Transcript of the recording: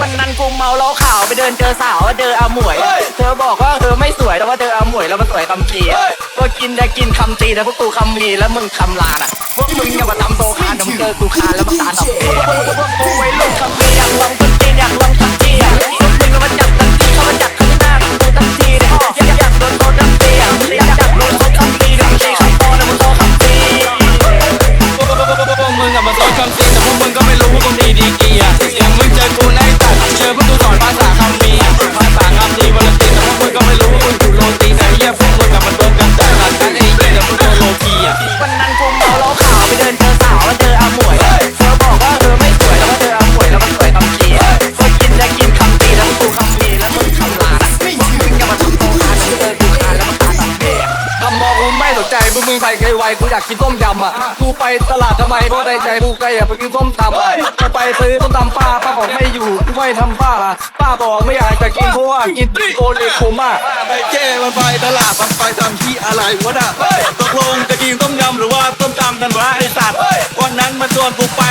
วันนั้นกูเมาเหล้าขาวไปเดินเจอสาวเจออาหมวย เธอบอกว่าเธอไม่สวยแต่ว่าเจออาหมวยแล้วมันสวยคำจีก็กินได้กินคำจีแต่พวกกูคำมีแล้วมึงคำลาน่ะพวกมึงอย่ามาทำโซคานแต่มึงเจอกูคานแล้วมึงตาดอกเบี้ยพวกกูไว้ลงคำมีอยากลองคนจีนอยากลองคำจีอะพวกมึงก็มาจับกันทีเข้ามาจับข้างหน้ากูทันทีเนี่ยอยากอยากโดนโดนคำจีอะอยากอยากโดนโดนคำจีเดี๋ยวมึงตีคำโตนะมึงโตคำจีพวกมึงอะมาโดนคำซีแต่พวกมึงก็ไม่รู้ สนใจพวกมึงไปไกลไวกูอยากกินส้มยำอะกูไปตลาดทำไมเพราะในใจกูใกล้อยากไปกินส้มตำอะจะไปซื้อส้มตำป้าป้าบอกไม่อยู่กูไม่ทำป้าป้าบอกไม่อยากจะกินเพราะว่ากินโอเลโคม่าไปเจ้มันไปตลาดมันไปทำที่อะไรวะน่ะตกลงจะกินต้มยำหรือว่าต้มตำกันวะไอสัตว์วันนั้นมันชวนกูไป